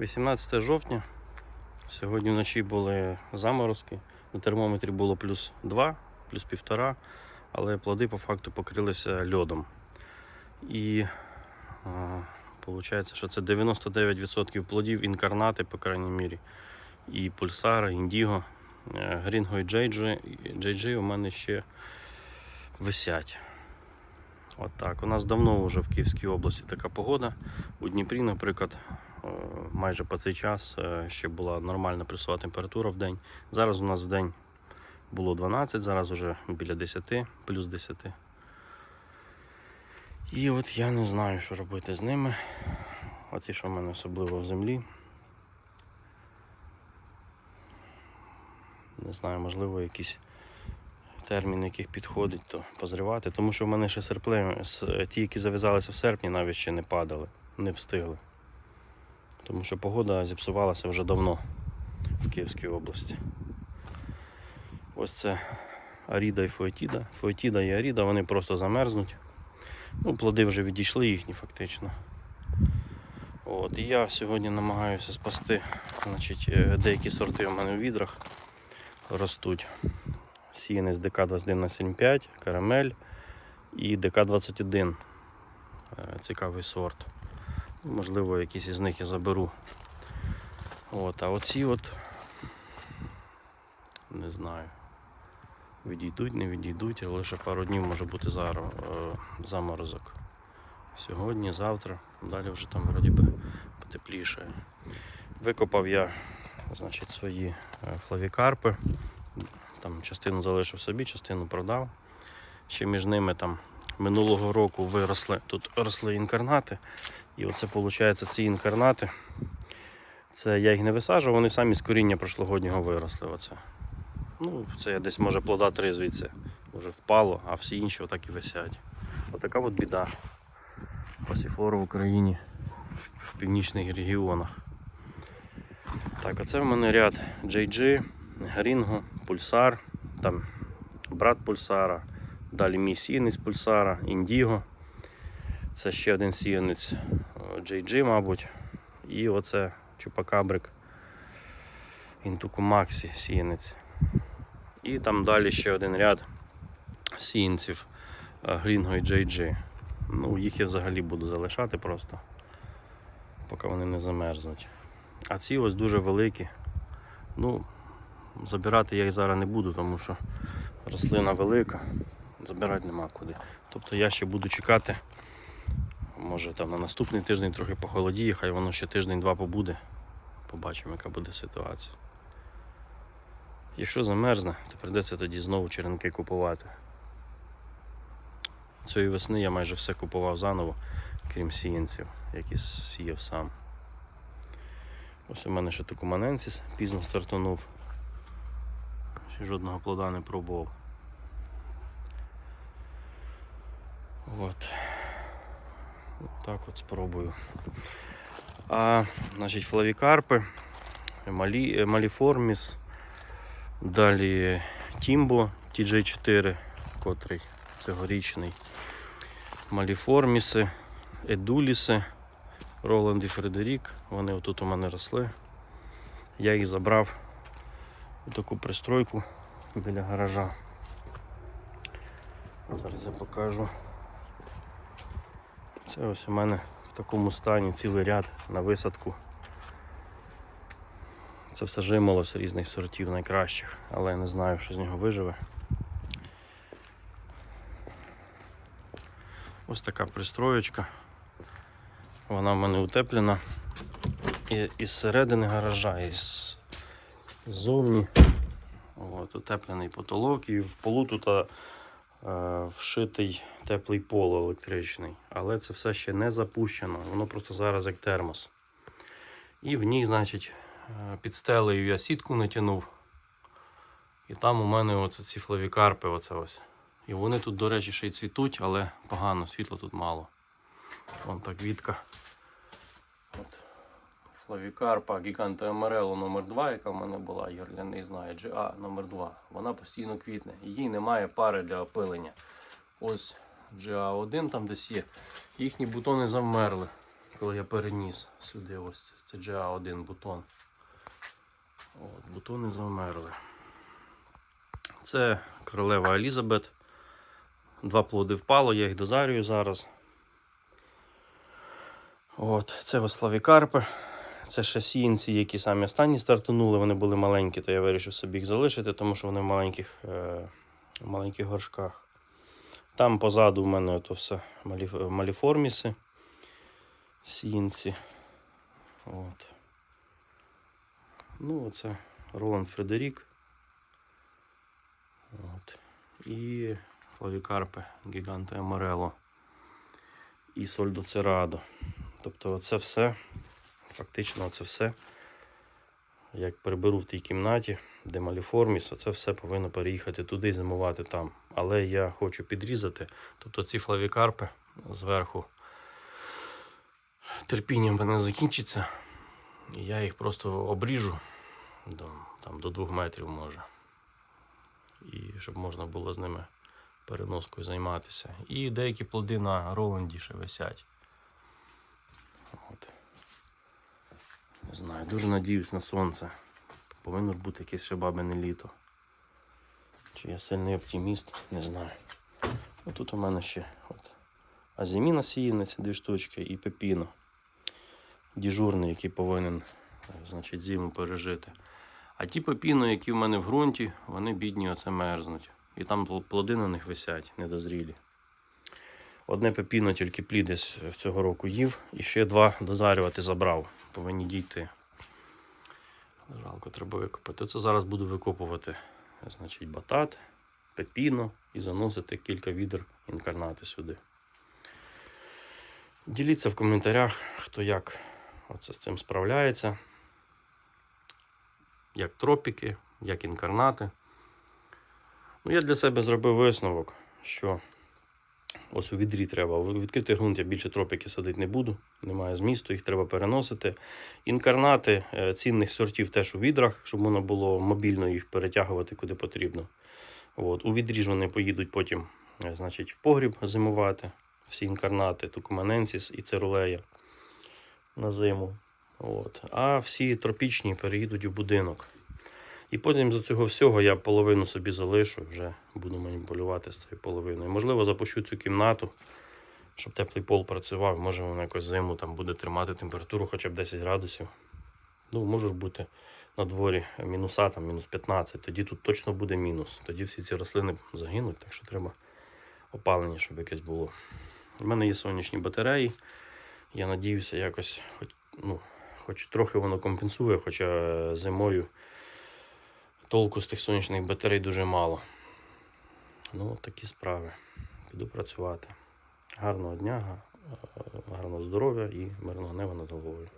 18 жовтня. Сьогодні вночі були заморозки. На термометрі було плюс 2, плюс 1,5, але плоди по факту покрилися льодом. І виходить, що це 99% плодів інкарнати, по крайній мірі. І пульсара, індіго, Е, Грінго і JG у мене ще висять. От так. У нас давно вже в Київській області така погода. У Дніпрі, наприклад, майже по цей час е, ще була нормальна плюсова температура в день. Зараз у нас в день було 12, зараз вже біля 10, плюс 10. І от я не знаю, що робити з ними. Оці, що в мене особливо в землі. Не знаю, можливо, якийсь термін, яких підходить, то позривати. Тому що в мене ще серпли, ті, які зав'язалися в серпні, навіть ще не падали, не встигли. Тому що погода зіпсувалася вже давно в Київській області. Ось це Аріда і Фоетіда. Фоетіда і Аріда, вони просто замерзнуть. Ну, плоди вже відійшли їхні фактично. От, і я сьогодні намагаюся спасти значить, е, деякі сорти у мене в відрах ростуть. Сіянець ДК-21 на 75, карамель і ДК-21. Е, Цікавий сорт. Можливо, якісь із них я заберу. От, а оці от не знаю. Відійдуть, не відійдуть, але лише пару днів може бути е, заморозок. Сьогодні, завтра, далі вже там вроді би потепліше. Викопав я значить, свої е, флавікарпи. Там частину залишив собі, частину продав. Ще між ними там минулого року виросли, тут росли інкарнати. І оце виходить ці інкарнати. Це я їх не висаджував, вони самі з коріння прошлогоднього виросли. Оце. Ну, це я десь може плода три звідси вже впало, а всі інші отак і висять. Отака от біда. Пасіфлора в Україні в північних регіонах. Так, оце в мене ряд JG, Грінго, Пульсар, там брат Пульсара, далі мій сіянець Пульсара, Індіго. Це ще один сіянець е, JG, мабуть. І оце Чупакабрик Інтуку Максі сіянець. І там далі ще один ряд сіянців е, Грінго і JG. Ну, їх я взагалі буду залишати просто, поки вони не замерзнуть. А ці ось дуже великі. Ну, забирати я їх зараз не буду, тому що рослина велика, забирати нема куди. Тобто я ще буду чекати. Може там на наступний тиждень трохи похолодіє, хай воно ще тиждень-два побуде. Побачимо, яка буде ситуація. Якщо замерзне, то прийдеться тоді знову черенки купувати. Цієї весни я майже все купував заново, крім сіянців, які сіяв сам. Ось у мене ще тукуманенсіс пізно стартанув. Ще жодного плода не пробував. От. От так от спробую. А, значить, флавікарпи, малі, е, маліформіс, далі Тімбо TJ4, котрий цьогорічний. Маліформіси, Едуліси, Роланд і Фредерік. Вони отут у мене росли. Я їх забрав у таку пристройку біля гаража. Зараз я покажу. Це ось у мене в такому стані цілий ряд на висадку. Це все жимолось різних сортів найкращих, але я не знаю, що з нього виживе. Ось така пристроєчка. Вона в мене утеплена і, із середини гаража, і з, ззовні. От, утеплений потолок і в полу тут вшитий теплий пол електричний. Але це все ще не запущено. Воно просто зараз як термос. І в ній, значить, е, під стелею я сітку натягнув. І там у мене оце ці флавікарпи. Оце ось. І вони тут, до речі, ще й цвітуть, але погано, світла тут мало. Вон так вітка. Флавікарпа Гіганта Амарело номер 2 яка в мене була, Ігор для неї знає, GA номер 2 Вона постійно квітне. Їй немає пари для опилення. Ось GA1 там десь є. Їхні бутони завмерли. коли я переніс сюди ось це GA1 бутон. От, бутони завмерли. Це королева Елізабет. Два плоди впало, я їх дозарюю зараз. От, це ославі карпи. Це ще сіянці, які самі останні стартанули, вони були маленькі, то я вирішив собі їх залишити, тому що вони в маленьких, е, маленьких горшках. Там позаду в мене то все маліф- маліформіси, сіянці. От. Ну, оце Роланд Фредерік. От. І флавікарпи Гіганте Аморело. І Сольдо Церадо. Тобто це все, фактично це все, як приберу в тій кімнаті, де маліформіс, це все повинно переїхати туди і зимувати там. Але я хочу підрізати. Тобто ці флавікарпи зверху терпіння мене закінчиться. І я їх просто обріжу до, там, до 2 метрів може. І щоб можна було з ними переноскою займатися. І деякі плоди на Роланді ще висять. От. Не знаю, дуже надіюсь на сонце. Повинно ж бути якесь ще бабине літо. Чи я сильний оптиміст, не знаю. Ну, тут у мене ще от, азіміна сіянець, дві штучки, і пепіно. Діжурний, який повинен значить, зиму пережити. А ті пепіно, які в мене в ґрунті, вони бідні оце мерзнуть. І там плоди на них висять, недозрілі. Одне пепіно тільки плід цього року їв, і ще два дозарювати забрав. Повинні дійти. Жалко, треба викопати. Це зараз буду викопувати значить, батат, пепіно і заносити кілька відер інкарнати сюди. Діліться в коментарях, хто як оце з цим справляється. Як тропіки, як інкарнати. Ну, я для себе зробив висновок, що ось у відрі треба. У відкритий ґрунт я більше тропіки садити не буду, немає змісту, їх треба переносити. Інкарнати е, цінних сортів теж у відрах, щоб можна було мобільно їх перетягувати куди потрібно. От. У відрі ж вони поїдуть потім е, значить, в погріб зимувати. Всі інкарнати, тукуманенсіс і цирулея на зиму. От. А всі тропічні переїдуть у будинок. І потім з цього всього я половину собі залишу, вже буду маніпулювати з цією половиною. Можливо, запущу цю кімнату, щоб теплий пол працював. Може, воно якось зиму там буде тримати температуру хоча б 10 градусів. Ну, може ж бути на дворі мінуса, там, мінус 15. Тоді тут точно буде мінус. Тоді всі ці рослини загинуть, так що треба опалення, щоб якесь було. У мене є сонячні батареї. Я надіюся, якось хоч, ну, хоч трохи воно компенсує, хоча зимою толку з тих сонячних батарей дуже мало. Ну, такі справи. Піду працювати. Гарного дня, гарного здоров'я і мирного неба над головою.